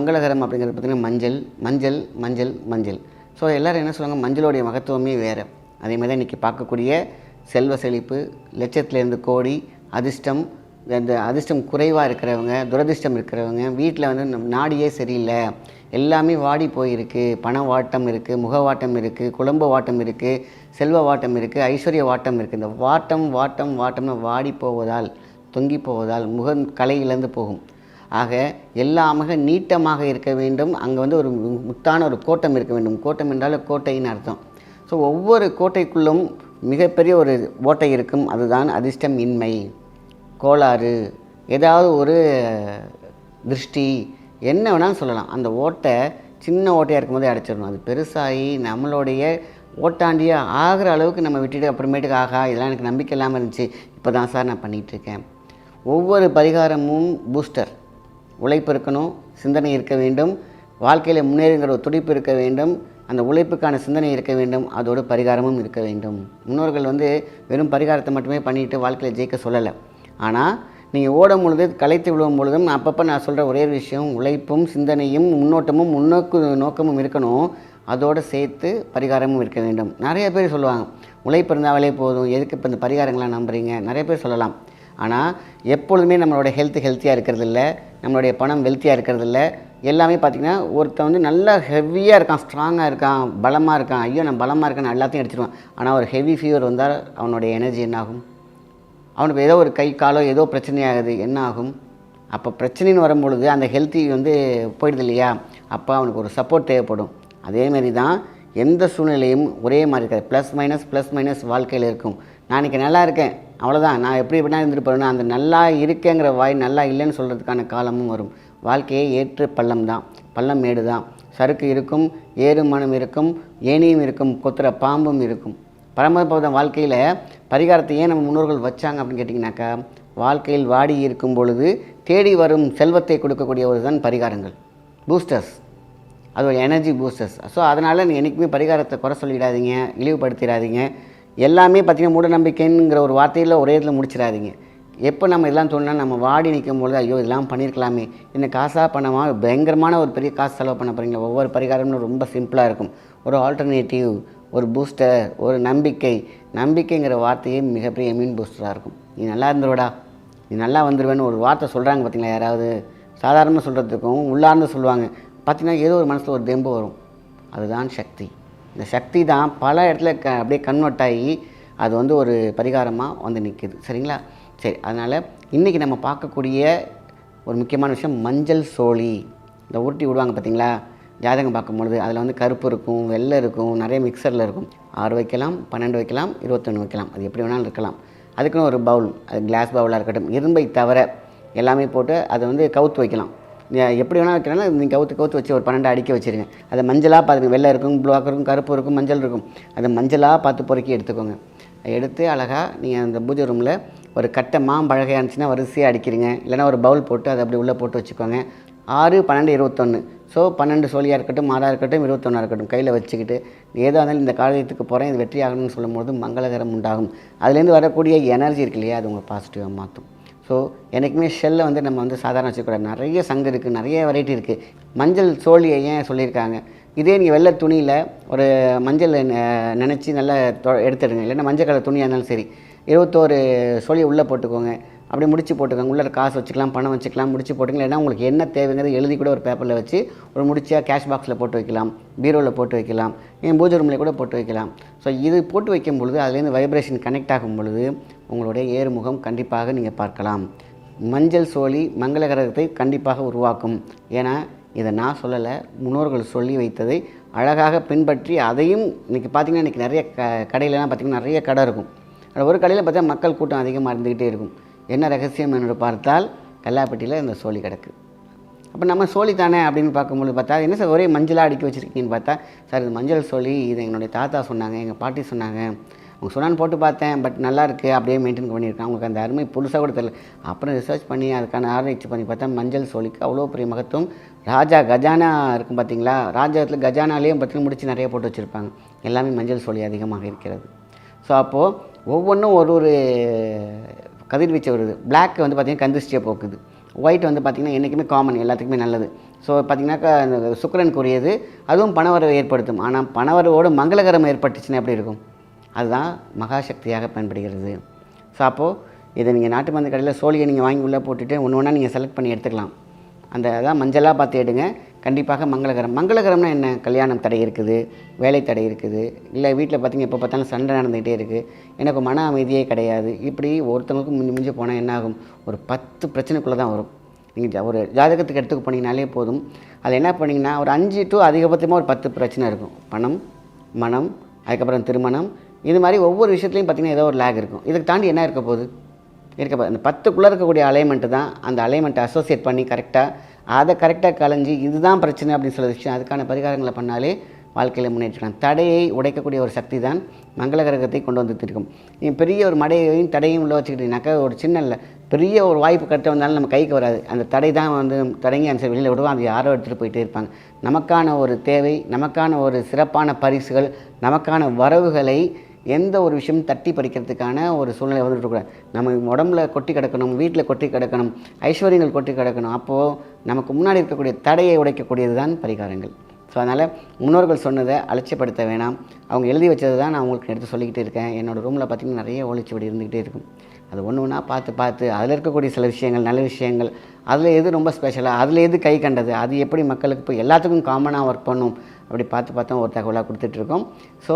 மங்களகரம் அப்படிங்கிறது பார்த்திங்கன்னா மஞ்சள் மஞ்சள் மஞ்சள் மஞ்சள். ஸோ எல்லோரும் என்ன சொல்லுவாங்க? மஞ்சளுடைய மகத்துவமே வேறு. அதே மாதிரி தான் இன்றைக்கி பார்க்கக்கூடிய செல்வ செழிப்பு லட்சத்துலேருந்து கோடி அதிர்ஷ்டம் இந்த அதிர்ஷ்டம் குறைவாக இருக்கிறவங்க துரதிர்ஷ்டம் இருக்கிறவங்க வீட்டில் வந்து நாடியே சரியில்லை. எல்லாமே வாடி போயிருக்கு. பண வாட்டம் இருக்குது முக வாட்டம் இருக்குது குழம்பு வாட்டம் இருக்குது செல்வ வாட்டம் இருக்குது ஐஸ்வர்ய வாட்டம் இருக்குது இந்த வாட்டம் வாட்டம் வாட்டம்னு வாடி போவதால் தொங்கி போவதால் முகம் கலை இழந்து போகும். ஆக எல்லாமாக நீட்டமாக இருக்க வேண்டும். அங்கே வந்து ஒரு முத்தான ஒரு கோட்டம் இருக்க வேண்டும். கோட்டம் என்றால் கோட்டைன்னு அர்த்தம். ஸோ ஒவ்வொரு கோட்டைக்குள்ளும் மிகப்பெரிய ஒரு ஓட்டை இருக்கும். அதுதான் அதிர்ஷ்டம் இன்மை கோளாறு. ஏதாவது ஒரு திருஷ்டி என்ன வேணாலும் சொல்லலாம். அந்த ஓட்டை சின்ன ஓட்டையாக இருக்கும்போதே அடைச்சிடணும். அது பெருசாகி நம்மளுடைய ஓட்டாண்டியே ஆகிற அளவுக்கு நம்ம விட்டுட்டு அப்புறமேட்டுக்கு ஆகா இதெல்லாம் எனக்கு நம்பிக்கை இல்லாமல் இருந்துச்சு. இப்போ தான் சார் நான் பண்ணிகிட்ருக்கேன் ஒவ்வொரு பரிகாரமும் பூஸ்டர். உழைப்பு இருக்கணும் சிந்தனை இருக்க வேண்டும் வாழ்க்கையில் முன்னேறுங்கிற ஒரு துடிப்பு இருக்க வேண்டும் அந்த உழைப்புக்கான சிந்தனை இருக்க வேண்டும் அதோடு பரிகாரமும் இருக்க வேண்டும். முன்னோர்கள் வந்து வெறும் பரிகாரத்தை மட்டுமே பண்ணிட்டு வாழ்க்கையில் ஜெயிக்க சொல்லலை. ஆனால் நீங்கள் ஓடும் பொழுது களைத்து விழுவும் பொழுதும் அப்பப்போ நான் சொல்கிற ஒரே ஒரு விஷயம் உழைப்பும் சிந்தனையும் முன்னோட்டமும் முன்னோக்கு நோக்கமும் இருக்கணும். அதோடு சேர்த்து பரிகாரமும் இருக்க வேண்டும். நிறைய பேர் சொல்லுவாங்க உழைப்பு இருந்தாலே போதும் எதுக்கு இப்போ இந்த பரிகாரங்களாம் நம்புறீங்க? நிறைய பேர் சொல்லலாம். ஆனால் எப்பொழுதுமே நம்மளோட ஹெல்த் ஹெல்த்தியாக இருக்கிறது இல்லை. நம்மளுடைய பணம் வெல்த்தியாக இருக்கிறது இல்லை எல்லாமே பார்த்திங்கன்னா ஒருத்தன் வந்து நல்லா ஹெவியாக இருக்கான் ஸ்ட்ராங்காக இருக்கான் பலமாக இருக்கான். ஐயோ நான் பலமாக இருக்கேன் எல்லாத்தையும் அடிச்சிடுவான் ஆனால் ஒரு ஹெவி ஃபீவர் வந்தால் அவனுடைய எனர்ஜி என்னாகும்? அவனுக்கு ஏதோ ஒரு கை காலோ ஏதோ பிரச்சனையாகுது என்ன ஆகும்? அப்போ பிரச்சனைன்னு வரும்பொழுது அந்த ஹெல்த்தி வந்து போயிடுது இல்லையா? அப்போ அவனுக்கு ஒரு சப்போர்ட் தேவைப்படும். அதேமாரி தான் எந்த சூழ்நிலையும் ஒரே மாதிரி இருக்காது. ப்ளஸ் மைனஸ் ப்ளஸ் மைனஸ் வாழ்க்கையில் இருக்கும். நான் இன்றைக்கி நல்லா இருக்கேன். அவ்வளோதான் நான் எப்படி எப்படின்னா இருந்துட்டு போகிறேன்னா அந்த நல்லா இருக்கேங்கிற வாய் நல்லா இல்லைன்னு சொல்கிறதுக்கான காலமும் வரும். வாழ்க்கையே ஏற்று பள்ளம் தான். பள்ளம் மேடு தான் சறுக்கு இருக்கும் ஏறு மனம் இருக்கும் ஏனியும் இருக்கும் கொத்துற பாம்பும் இருக்கும். பரமபத வாழ்க்கையில் பரிகாரத்தை ஏன் நம்ம முன்னோர்கள் வச்சாங்க அப்படின்னு கேட்டிங்கனாக்கா வாழ்க்கையில் வாடி இருக்கும் பொழுது தேடி வரும் செல்வத்தை கொடுக்கக்கூடிய ஒரு தான் பரிகாரங்கள். பூஸ்டர்ஸ் அது ஒரு எனர்ஜி பூஸ்டர்ஸ் ஸோ அதனால் நீங்கள் என்றைக்குமே பரிகாரத்தை குறை சொல்லிடாதீங்க இழிவுபடுத்திடாதீங்க. எல்லாமே பார்த்தீங்கன்னா மூடநம்பிக்கைங்கிற ஒரு வார்த்தையில் ஒரே இதில் முடிச்சிடாதீங்க. எப்போ நம்ம இதெல்லாம் சொன்னால் நம்ம வாடி நிற்கும் பொழுது ஐயோ இதெல்லாம் பண்ணியிருக்கலாமே என்ன காசாக பண்ணமா பயங்கரமான ஒரு பெரிய காசு செலவு பண்ண போகிறீங்களா ஒவ்வொரு பரிகாரமும் ரொம்ப சிம்பிளாக இருக்கும். ஒரு ஆல்டர்னேட்டிவ் ஒரு பூஸ்டர் ஒரு நம்பிக்கை. நம்பிக்கைங்கிற வார்த்தையே மிகப்பெரிய மீன் பூஸ்டராக இருக்கும். நீ நல்லா இருந்துருவடா. நீ நல்லா வந்துடுவேன்னு ஒரு வார்த்தை சொல்கிறாங்க பார்த்தீங்களா யாராவது? சாதாரணமாக சொல்கிறதுக்கும் உள்ளார்ந்து சொல்லுவாங்க. பார்த்தீங்கன்னா ஏதோ ஒரு மனசில் ஒரு தெம்பு வரும். அதுதான் சக்தி. இந்த சக்தி தான் பல இடத்துல க அப்படியே கன்வெர்ட் ஆகி அது வந்து ஒரு பரிகாரமாக வந்து நிற்குது சரிங்களா? சரி அதனால் இன்றைக்கி நம்ம பார்க்கக்கூடிய ஒரு முக்கியமான விஷயம் மஞ்சள் சோழி இந்த உருட்டி விடுவாங்க பார்த்தீங்களா? ஜாதகம் பார்க்கும்பொழுது அதில் வந்து கருப்பு இருக்கும் வெள்ளை இருக்கும் நிறைய மிக்சரில் இருக்கும். ஆறு வைக்கலாம் பன்னெண்டு வைக்கலாம் இருபத்தொன்று வைக்கலாம். அது எப்படி வேணாலும் இருக்கலாம். அதுக்குன்னு ஒரு பவுல் அது கிளாஸ் பவுலாக இருக்கட்டும். இரும்பை தவிர எல்லாமே போட்டு அதை வந்து கவுத்து வைக்கலாம். எப்படி வேணால் வைக்கலாம் நீங்கள் கவுத்து கவுத்து வச்சு ஒரு பன்னெண்டு அடிக்க வச்சுருங்க. அதை மஞ்சளாக பார்த்துங்க வெள்ளை இருக்கும் ப்ளாக் இருக்கும் கருப்பு இருக்கும் மஞ்சள் இருக்கும். அதை மஞ்சளாக பார்த்து பொறுக்கி எடுத்துக்கோங்க. எடுத்து அழகாக நீங்கள் அந்த பூஜை ரூமில் ஒரு கட்டை மாம்பழகையாக இருந்துச்சுன்னா வரிசையாக அடிக்கிறீங்க. இல்லைன்னா ஒரு பவுல் போட்டு அதை அப்படி உள்ளே போட்டு வச்சுக்கோங்க. ஆறு பன்னெண்டு இருபத்தொன்று ஸோ பன்னெண்டு சோழியாக இருக்கட்டும் ஆறாக இருக்கட்டும் இருபத்தொன்னாக இருக்கட்டும். கையில் வச்சுக்கிட்டு ஏதோ இருந்தாலும் இந்த காரியத்துக்கு போகிறேன் இது வெற்றி ஆகணும்னு சொல்லும்போது மங்களகரம் உண்டாகும். அதுலேருந்து வரக்கூடிய எனர்ஜி இருக்கு இல்லையா அது உங்களை பாசிட்டிவாக மாற்றும். ஸோ என்றைக்குமே ஷெல்லை வந்து நம்ம வந்து சாதாரண வச்சுக்கூடாது நிறைய சங்கு இருக்குது நிறைய வெரைட்டி இருக்குது மஞ்சள் சோழியை ஏன் சொல்லியிருக்காங்க? இதே நீங்கள் வெள்ளை துணியில் ஒரு மஞ்சள் நினச்சி நல்லா எடுத்துடுங்க. இல்லைன்னா மஞ்சள் கலர் துணியாக இருந்தாலும் சரி. இருபத்தோரு சோழியை உள்ளே போட்டுக்கோங்க. அப்படியே முடிச்சு போட்டுக்கோங்க. உள்ளே காசு வச்சுக்கலாம் பணம் வச்சுக்கலாம் முடிச்சு போட்டுக்கலாம். ஏன்னா உங்களுக்கு என்ன தேவைங்கிறது எழுதி கூட ஒரு பேப்பரில் வச்சு ஒரு முடிச்சியாக கேஷ் பாக்ஸில் போட்டு வைக்கலாம். பீரோவில் போட்டு வைக்கலாம். என் பூஜை ரூமில் கூட போட்டு வைக்கலாம். ஸோ இது போட்டு வைக்கும் பொழுது அதுலேருந்து வைப்ரேஷன் கனெக்ட் ஆகும் பொழுது உங்களுடைய ஏறுமுகம் கண்டிப்பாக நீங்கள் பார்க்கலாம். மஞ்சள் சோழி மங்களகரகத்தை கண்டிப்பாக உருவாக்கும். ஏன்னா இதை நான் சொல்லலை முன்னோர்கள் சொல்லி வைத்ததை அழகாக பின்பற்றி அதையும் இன்றைக்கி பார்த்தீங்கன்னா இன்றைக்கி நிறைய க கடையிலலாம் பார்த்திங்கன்னா நிறைய கடை இருக்கும். அதில் ஒரு கடையில் பார்த்தா மக்கள் கூட்டம் அதிகமாக இருந்துக்கிட்டே இருக்கும். என்ன ரகசியம் என்று பார்த்தால் கல்லாப்பட்டியில் இந்த சோழி கிடக்கு. அப்போ நம்ம சோழி தானே அப்படின்னு பார்க்கும்போது பார்த்தா என்ன சார் ஒரே மஞ்சளாக அடுக்கி வச்சுருக்கீங்கன்னு பார்த்தா சார் இது மஞ்சள் சோழி இது என்னுடைய தாத்தா சொன்னாங்க எங்கள் பாட்டி சொன்னாங்க. அவங்க சுனான் போட்டு பார்த்தேன் பட் நல்லா இருக்குது அப்படியே மெயின்டைன் பண்ணியிருக்கேன். அவங்களுக்கு அந்த அருமை புதுசாக கூட தெரியல. அப்புறம் ரிசர்ச் பண்ணி அதுக்கான ஆராய்ச்சி பண்ணி பார்த்தா மஞ்சள் சோழிக்கு அவ்வளோ பெரிய மகத்துவம். ராஜா கஜானா இருக்கும் பார்த்தீங்களா? ராஜாத்தில் கஜானாலேயும் பற்றி முடிச்சு நிறைய போட்டு வச்சுருப்பாங்க. எல்லாமே மஞ்சள் சோழி அதிகமாக இருக்கிறது. ஸோ அப்போது ஒவ்வொன்றும் ஒரு ஒரு கதிர்வீச்சு வருது. பிளாக் வந்து பார்த்திங்கன்னா கந்திஷ்டியை போக்குது. ஒயிட் வந்து பார்த்திங்கன்னா என்றைக்குமே காமன் எல்லாத்துக்குமே நல்லது. ஸோ பார்த்திங்கனாக்கா அந்த சுக்கிரனுக்குரியது அதுவும் பணவரவை ஏற்படுத்தும். ஆனால் பணவரவோடு மங்களகரம் ஏற்பட்டுச்சுன்னா எப்படி இருக்கும்? அதுதான் மகாசக்தியாக பயன்படுகிறது. ஸோ அப்போது இதை நீங்கள் நாட்டு மருந்து கடையில் சோழியை நீங்கள் வாங்கி உள்ளே போட்டுட்டு ஒன்று ஒன்றா நீங்கள் செலக்ட் பண்ணி எடுத்துக்கலாம். அந்த அதான் மஞ்சளாக பார்த்து எடுங்க. கண்டிப்பாக மங்களகரம். மங்களகரம்னா என்ன? கல்யாணம் தடை இருக்குது வேலை தடை இருக்குது. இல்லை வீட்டில் பார்த்தீங்க எப்போ பார்த்தாலும் சண்டை நடந்துகிட்டே இருக்குது எனக்கு மன அமைதியே கிடையாது. இப்படி ஒருத்தவங்களுக்கும் மிஞ்சி மிஞ்சி போனால் என்ன ஆகும் ஒரு பத்து பிரச்சனைக்குள்ளே தான் வரும். நீங்கள் ஒரு ஜாதகத்துக்கு எடுத்துக்க போனீங்கனாலே போதும். அது என்ன பண்ணிங்கன்னா ஒரு அஞ்சு டு அதிகபட்சமாக ஒரு பத்து பிரச்சனை இருக்கும். பணம் மனம் அதுக்கப்புறம் திருமணம். இது மாதிரி ஒவ்வொரு விஷயத்துலையும் பார்த்திங்கன்னா ஏதோ ஒரு லேக் இருக்கும். இதுக்கு தாண்டி என்ன இருக்க போகுது? இருக்க அந்த பத்துக்குள்ளே இருக்கக்கூடிய அலைன்மெண்ட்டு தான் அந்த அலைன்மெண்ட்டை அசோசியேட் பண்ணி கரெக்டாக அதை கரெக்டாக கலைஞ்சி இதுதான் பிரச்சனை அப்படின்னு சொல்ல விஷயம் அதுக்கான பரிகாரங்களை பண்ணாலே வாழ்க்கையில் முன்னேற்றிக்கலாம் தடையை உடைக்கக்கூடிய ஒரு சக்தி தான் மங்கள கிரகத்தை கொண்டு வந்து இருக்கும் பெரிய ஒரு மடையையும் தடையும் உள்ள வச்சுக்கிட்டீங்கன்னாக்கா ஒரு சின்ன இல்லை பெரிய ஒரு வாய்ப்பு கட்ட வந்தாலும் நம்ம கைக்கு வராது. அந்த தடை தான் வந்து தடங்கி அந்த வெளியில் விடுவோம் அது யாரோ எடுத்துகிட்டு போயிட்டே இருப்பாங்க. நமக்கான ஒரு தேவை நமக்கான ஒரு சிறப்பான பரிசுகள் நமக்கான வரவுகளை எந்த ஒரு விஷயம் தட்டி பறிக்கிறதுக்கான ஒரு சூழ்நிலை வந்துட்டுருக்கூடாது நம்ம உடம்புல கொட்டி கிடக்கணும் வீட்டில் கொட்டி கிடக்கணும் ஐஸ்வர்யங்கள் கொட்டி கிடக்கணும். அப்போது நமக்கு முன்னாடி இருக்கக்கூடிய தடையை உடைக்கக்கூடியது தான் பரிகாரங்கள். ஸோ அதனால் முன்னோர்கள் சொன்னதை அலட்சியப்படுத்த வேணாம். அவங்க எழுதி வச்சது தான் நான் உங்களுக்கு எடுத்து சொல்லிக்கிட்டே இருக்கேன். என்னோடய ரூமில் பார்த்திங்கன்னா நிறைய ஓலைச்சுவடி இருந்துக்கிட்டே இருக்கும். அது ஒன்று ஒன்றா பார்த்து பார்த்து அதில் இருக்கக்கூடிய சில விஷயங்கள் நல்ல விஷயங்கள் அதில் எது ரொம்ப ஸ்பெஷலாக அதில் எது கை கண்டது அது எப்படி மக்களுக்கு இப்போ எல்லாத்துக்கும் காமனாக ஒர்க் பண்ணும் அப்படி பார்த்து பார்த்தா ஒரு தகவலாக கொடுத்துட்ருக்கோம். ஸோ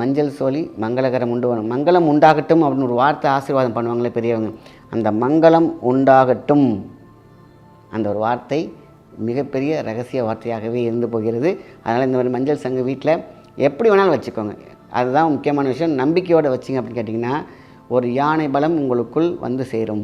மஞ்சள் சோழி மங்களகரம் உண்டு வரும் மங்களம் உண்டாகட்டும் அப்படின்னு ஒரு வார்த்தை ஆசீர்வாதம் பண்ணுவாங்களே பெரியவங்க. அந்த மங்களம் உண்டாகட்டும் அந்த ஒரு வார்த்தை மிகப்பெரிய ரகசிய வார்த்தையாகவே இருந்து போகிறது. அதனால் இந்த மாதிரி மஞ்சள் சங்கு வீட்டில் எப்படி வேணாலும் வச்சுக்கோங்க. அதுதான் முக்கியமான விஷயம். நம்பிக்கையோடு வச்சிங்க அப்படின்னு கேட்டிங்கன்னா ஒரு யானை பலம் உங்களுக்குள் வந்து சேரும்.